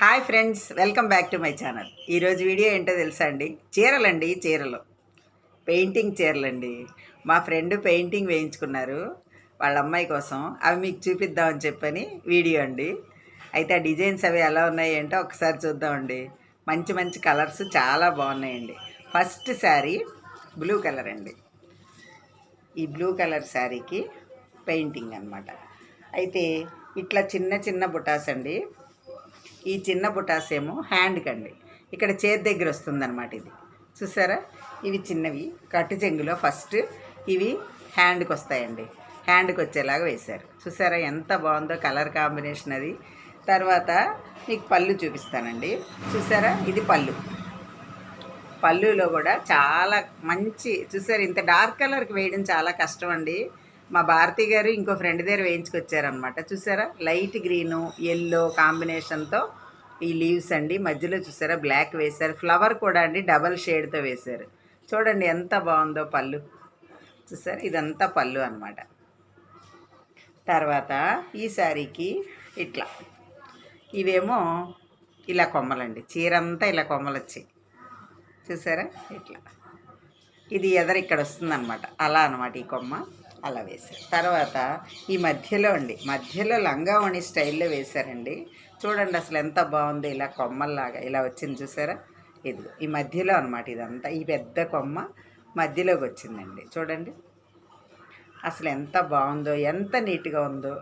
Hi friends welcome back to my channel. ఈరోజు video ఏంటో తెలుసా అండి? చీరలండి చీరలు. పెయింటింగ్ చీరలండి. మా ఫ్రెండ్ పెయింటింగ్ వేయించుకున్నారు వాళ్ళ అమ్మాయి కోసం. అవి మీకు చూపిద్దామని చెప్పని వీడియో అండి. అయితే ఆ డిజైన్స్ అవి ఎలా ఉన్నాయి ఏంటో ఒకసారి చూద్దామండి మంచి మంచి కలర్స్ చాలా బాగున్నాయండి. ఫస్ట్ శారీ బ్లూ కలర్ అండి. ఈ బ్లూ కలర్ శారీకి పెయింటింగ్ అన్నమాట. అయితే ఇట్లా చిన్న చిన్న బుటాస్ అండి. ఈ చిన్న బుటాస్ ఏమో హ్యాండ్కి అండి ఇక్కడ చేతి దగ్గర వస్తుందన్నమాట ఇది. చూసారా? ఇవి చిన్నవి. కట్టు చెంగులో ఫస్ట్ ఇవి హ్యాండ్కి వస్తాయండి హ్యాండ్కి వచ్చేలాగా వేశారు. చూసారా ఎంత బాగుందో కలర్ కాంబినేషన్ అది. తర్వాత మీకు పళ్ళు చూపిస్తానండి. చూసారా? ఇది పళ్ళు. పళ్ళులో కూడా చాలా మంచి చూసారు ఇంత డార్క్ కలర్కి వేయడం చాలా కష్టం అండి మా భారతి గారు ఇంకో ఫ్రెండ్ దగ్గర వేయించుకొచ్చారనమాట చూసారా? లైట్ గ్రీను ఎల్లో కాంబినేషన్తో ఈ లీవ్స్ అండి. మధ్యలో చూసారా? బ్లాక్ వేశారు. ఫ్లవర్ కూడా అండి. డబల్ షేడ్తో వేశారు. చూడండి ఎంత బాగుందో పళ్ళు. చూసారా? ఇదంతా పళ్ళు అనమాట తర్వాత ఈ శారీకి ఇట్లా. ఇవేమో ఇలా కొమ్మలండి. చీరంతా ఇలా కొమ్మలు వచ్చాయి చూసారా? ఇట్లా. ఇది ఎదరు ఇక్కడ వస్తుందన్నమాట. అలా అనమాట ఈ కొమ్మ. అలా వేశారు. తర్వాత ఈ మధ్యలో అండి మధ్యలో లంగావణి స్టైల్లో వేశారండి. చూడండి అసలు ఎంత బాగుంది ఇలా కొమ్మల్లాగా ఇలా వచ్చింది చూసారా? ఇది ఈ మధ్యలో అనమాట ఇదంతా ఈ పెద్ద కొమ్మ మధ్యలోకి వచ్చిందండి. చూడండి అసలు ఎంత బాగుందో ఎంత నీట్గా ఉందో.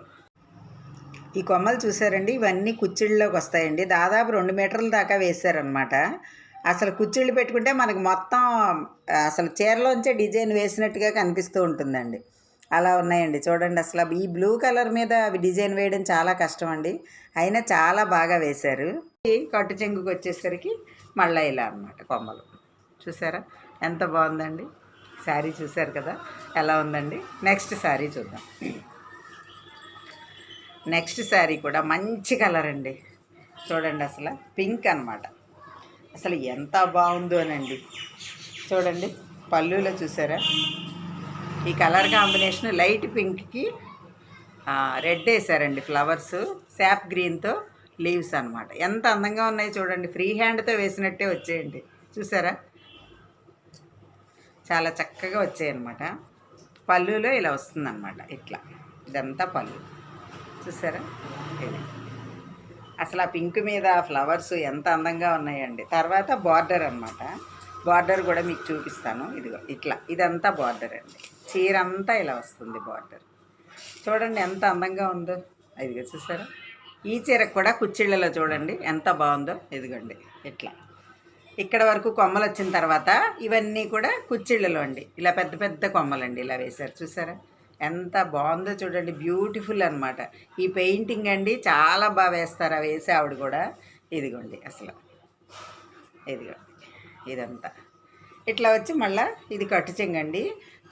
ఈ కొమ్మలు చూసారండి ఇవన్నీ కుచ్చిళ్ళలోకి వస్తాయండి. దాదాపు రెండు మీటర్ల దాకా వేశారనమాట అసలు కుచ్చిళ్ళు పెట్టుకుంటే మనకు మొత్తం అసలు చీరలోంచే డిజైన్ వేసినట్టుగా కనిపిస్తూ ఉంటుందండి. అలా ఉన్నాయండి. చూడండి అసలు ఈ బ్లూ కలర్ మీద అవి డిజైన్ వేయడం చాలా కష్టం అండి అయినా చాలా బాగా వేశారు. కట్టు చెంగుకి వచ్చేసరికి మళ్ళీ ఇలా అనమాట కొమ్మలు. చూసారా? ఎంత బాగుందండి. శారీ చూసారు కదా? ఎలా ఉందండి? నెక్స్ట్ శారీ చూద్దాం. నెక్స్ట్ శారీ కూడా మంచి కలర్ అండి. చూడండి అసలు పింక్ అనమాట అసలు ఎంత బాగుందో అనండి. చూడండి. పళ్ళులో చూసారా? ఈ కలర్ కాంబినేషన్ లైట్ పింక్కి రెడ్ వేసారండి ఫ్లవర్స్ శాప్ గ్రీన్తో లీవ్స్ అనమాట ఎంత అందంగా ఉన్నాయి చూడండి ఫ్రీ హ్యాండ్తో వేసినట్టే వచ్చేయండి. చూసారా? చాలా చక్కగా వచ్చాయన్నమాట పళ్ళులో ఇలా వస్తుందన్నమాట ఇట్లా. ఇదంతా పళ్ళు. చూసారా? ఇది. అసలు ఆ పింక్ మీద ఫ్లవర్స్ ఎంత అందంగా ఉన్నాయండి. తర్వాత బార్డర్ అనమాట బార్డర్ కూడా మీకు చూపిస్తాను. ఇదిగో ఇట్లా. ఇదంతా బార్డర్ అండి. చీర అంతా ఇలా వస్తుంది బార్డర్. చూడండి ఎంత అందంగా ఉందో. ఇదిగో చూసారా? ఈ చీరకు కూడా కుచ్చిళ్ళలో చూడండి ఎంత బాగుందో. ఇదిగోండి ఇట్లా. ఇక్కడ వరకు కొమ్మలు వచ్చిన తర్వాత ఇవన్నీ కూడా కుచ్చిళ్ళలో అండి. ఇలా పెద్ద పెద్ద కొమ్మలండి ఇలా వేశారు. చూసారా? ఎంత బాగుందో చూడండి. బ్యూటిఫుల్ అనమాట ఈ పెయింటింగ్ అండి చాలా బాగా వేస్తారు. అవి వేసే ఆవిడ కూడా. ఇదిగోండి అసలు. ఇదిగోండి ఇదంతా. ఇట్లా వచ్చి మళ్ళీ ఇది కట్టు చెంగండి.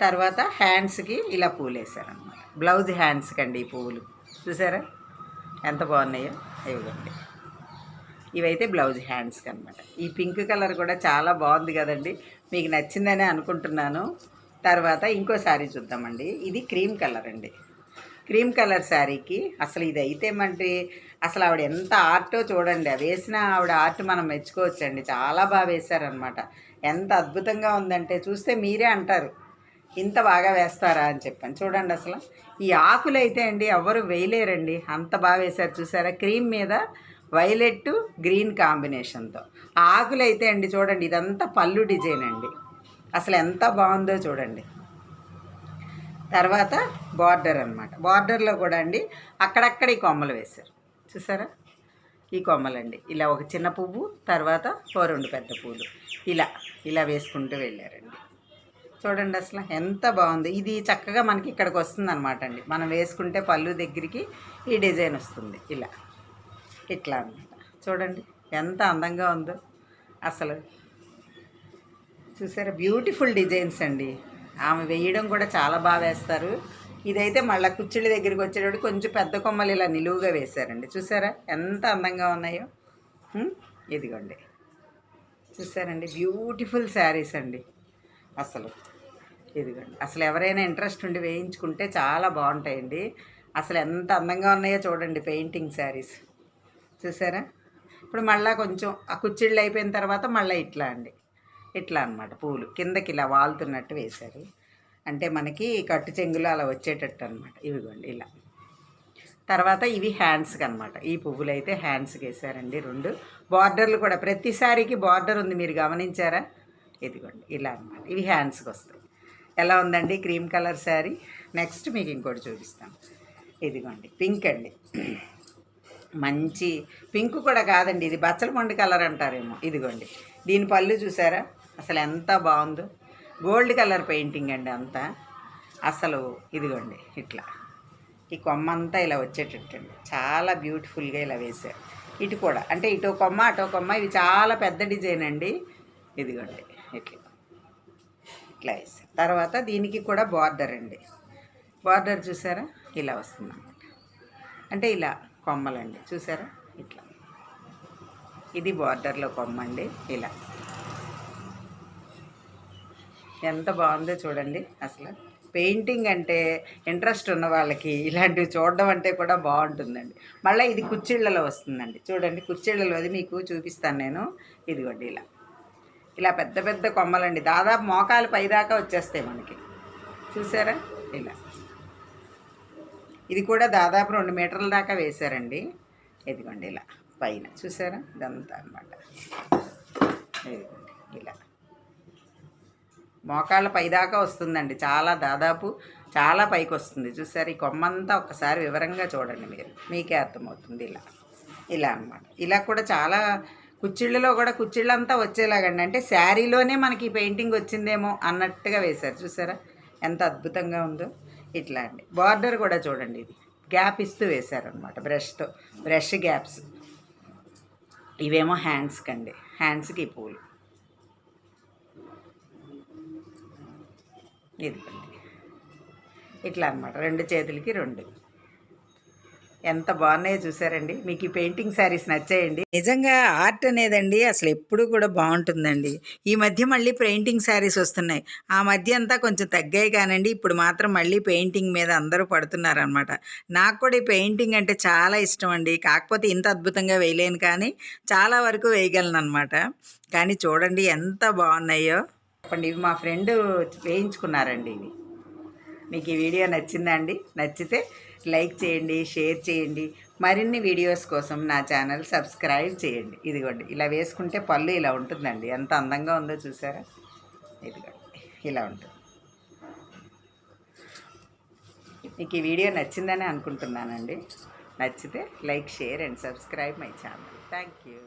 తర్వాత హ్యాండ్స్కి ఇలా పూలు వేసారనమాట బ్లౌజ్ హ్యాండ్స్కి అండి ఈ పువ్వులు. చూసారా? ఎంత బాగున్నాయో? ఇవ్వండి. ఇవైతే బ్లౌజ్ హ్యాండ్స్కి అనమాట ఈ పింక్ కలర్ కూడా చాలా బాగుంది కదండి. మీకు నచ్చిందనే అనుకుంటున్నాను. తర్వాత ఇంకో శారీ చూద్దామండి. ఇది క్రీమ్ కలర్ అండి. క్రీమ్ కలర్ శారీకి అసలు ఇది అయితే మంటే అసలు ఆవిడ ఎంత ఆర్టో చూడండి. అది వేసిన ఆవిడ ఆర్ట్ మనం మెచ్చుకోవచ్చండి. చాలా బాగా వేశారనమాట ఎంత అద్భుతంగా ఉందంటే చూస్తే మీరే అంటారు. ఇంత బాగా వేస్తారా అని చెప్పాను. చూడండి అసలు. ఈ ఆకులు అయితే అండి ఎవరు వేయలేరండి. అంత బాగా వేశారు చూసారా? క్రీమ్ మీద వైలెట్ గ్రీన్ కాంబినేషన్తో. ఆ ఆకులు అయితే అండి చూడండి ఇదంతా పళ్ళు డిజైన్ అండి. అసలు ఎంత బాగుందో చూడండి. తర్వాత బార్డర్ అనమాట బార్డర్లో కూడా అండి అక్కడక్కడ ఈ కొమ్మలు వేశారు. చూసారా? ఈ కొమ్మలండి. ఇలా ఒక చిన్న పువ్వు తర్వాత ఓ రెండు పెద్ద పువ్వులు ఇలా ఇలా వేసుకుంటూ వెళ్ళారండి. చూడండి అసలు ఎంత బాగుంది. ఇది చక్కగా మనకి ఇక్కడికి వస్తుంది అనమాట అండి. మనం వేసుకుంటే పళ్ళు దగ్గరికి ఈ డిజైన్ వస్తుంది. ఇలా. ఇట్లా అనమాట చూడండి ఎంత అందంగా ఉందో అసలు. చూసారా? బ్యూటిఫుల్ డిజైన్స్ అండి. ఆమె వేయడం కూడా చాలా బాగా వేస్తారు. ఇదైతే మళ్ళీ కుచ్చిళ్ళ దగ్గరికి వచ్చేటప్పుడు కొంచెం పెద్ద కొమ్మలు ఇలా నిలువుగా వేశారండి. చూసారా? ఎంత అందంగా ఉన్నాయో. ఇదిగోండి. చూసారండి? బ్యూటిఫుల్ శారీస్ అండి. అసలు. ఇదిగోండి. అసలు ఎవరైనా ఇంట్రెస్ట్ ఉండి వేయించుకుంటే చాలా బాగుంటాయండి. అసలు ఎంత అందంగా ఉన్నాయో చూడండి పెయింటింగ్ శారీస్. చూసారా? ఇప్పుడు మళ్ళీ కొంచెం ఆ కుచ్చిళ్ళు అయిపోయిన తర్వాత మళ్ళీ ఇట్లా అండి. ఇట్లా అనమాట పూలు. కిందకి ఇలా వాలుతున్నట్టు వేశారు. అంటే మనకి కట్టు చెంగులు అలా వచ్చేటట్టు అనమాట ఇవిగోండి ఇలా. తర్వాత ఇవి హ్యాండ్స్కి అనమాట ఈ పువ్వులు అయితే హ్యాండ్స్కి వేసారండి రెండు. బార్డర్లు కూడా. ప్రతిసారికి బార్డర్ ఉంది. మీరు గమనించారా? ఇదిగోండి. ఇలా అనమాట ఇవి హ్యాండ్స్కి వస్తాయి. ఎలా ఉందండి క్రీమ్ కలర్ శారీ? నెక్స్ట్ మీకు ఇంకోటి చూపిస్తాను ఇదిగోండి పింక్ అండి. మంచి పింక్ కూడా కాదండి ఇది బచ్చలపండు కలర్ అంటారేమో. ఇదిగోండి దీని పళ్ళు చూసారా? అసలు ఎంత బాగుందో. గోల్డ్ కలర్ పెయింటింగ్ అండి అంతా. అసలు ఇదిగోండి ఇట్లా. ఈ కొమ్మ అంతా ఇలా వచ్చేటట్టండి. చాలా బ్యూటిఫుల్గా ఇలా వేశారు. ఇటు కూడా అంటే ఇటో కొమ్మ అటో కొమ్మ ఇది చాలా పెద్ద డిజైన్ అండి. ఇదిగోండి ఇట్లా. ఇట్లా వేసారు తర్వాత దీనికి కూడా బార్డర్ అండి. బార్డర్ చూసారా? ఇలా వస్తుంది అంటే ఇలా కొమ్మలండి. చూసారా? ఇట్లా. ఇది బార్డర్లో కొమ్మ అండి. ఇలా. ఎంత బాగుందో చూడండి అసలు. పెయింటింగ్ అంటే ఇంట్రెస్ట్ ఉన్న వాళ్ళకి ఇలాంటివి చూడడం అంటే కూడా బాగుంటుందండి. మళ్ళీ ఇది కుర్చీళ్ళలో వస్తుందండి. చూడండి కుర్చీళ్ళలో అది మీకు చూపిస్తాను నేను. ఇదిగోండి ఇలా. ఇలా పెద్ద పెద్ద కొమ్మలండి. దాదాపు మోకాలు పైదాకా వచ్చేస్తాయి మనకి. చూసారా? ఇలా. ఇది కూడా దాదాపు రెండు మీటర్ల దాకా వేశారండి. ఇదిగోండి ఇలా పైన. చూసారా? ఇదంతా అనమాట ఇదిగోండి ఇలా. మోకాళ్ళ పైదాకా వస్తుందండి. చాలా దాదాపు చాలా పైకి వస్తుంది. చూసారు? ఈ కొమ్మంతా ఒక్కసారి వివరంగా చూడండి మీరు. మీకే అర్థమవుతుంది ఇలా. ఇలా అన్నమాట. ఇలా కూడా చాలా కుచ్చిళ్ళలో కూడా కుచ్చిళ్ళంతా వచ్చేలాగండి. అంటే శారీలోనే మనకి పెయింటింగ్ వచ్చిందేమో అన్నట్టుగా వేశారు. చూసారా? ఎంత అద్భుతంగా ఉందో. ఇట్లా అండి. బార్డర్ కూడా చూడండి ఇది. గ్యాప్ ఇస్తూ వేశారనమాట బ్రష్తో. Brush gaps. ఇవేమో హ్యాండ్స్కి అండి హ్యాండ్స్కి ఈ పూలు. ఇది ఇట్లా అనమాట రెండు చేతులకి రెండు. ఎంత బాగున్నాయో చూసారండి. మీకు ఈ పెయింటింగ్ శారీస్ నచ్చాయండి. నిజంగా ఆర్ట్ అనేదండి అసలు ఎప్పుడు కూడా బాగుంటుందండి. ఈ మధ్య మళ్ళీ పెయింటింగ్ శారీస్ వస్తున్నాయి. ఆ మధ్య అంతా కొంచెం తగ్గాయి కానండి. ఇప్పుడు మాత్రం మళ్ళీ పెయింటింగ్ మీద అందరూ పడుతున్నారనమాట నాకు కూడా ఈ పెయింటింగ్ అంటే చాలా ఇష్టం అండి. కాకపోతే ఇంత అద్భుతంగా వేయలేను కానీ చాలా వరకు వేయగలను అనమాట కానీ చూడండి ఎంత బాగున్నాయో. చెప్పండి ఇవి మా ఫ్రెండ్ వేయించుకున్నారండి ఇవి. మీకు ఈ వీడియో నచ్చిందా అండి? నచ్చితే లైక్ చేయండి షేర్ చేయండి. మరిన్ని వీడియోస్ కోసం నా ఛానల్ సబ్స్క్రైబ్ చేయండి. ఇదిగోండి ఇలా వేసుకుంటే పళ్ళు ఇలా ఉంటుందండి. ఎంత అందంగా ఉందో చూసారా? ఇదిగోండి ఇలా ఉంటుంది. మీకు ఈ వీడియో నచ్చిందని అనుకుంటున్నానండి. నచ్చితే like share and subscribe my channel thank you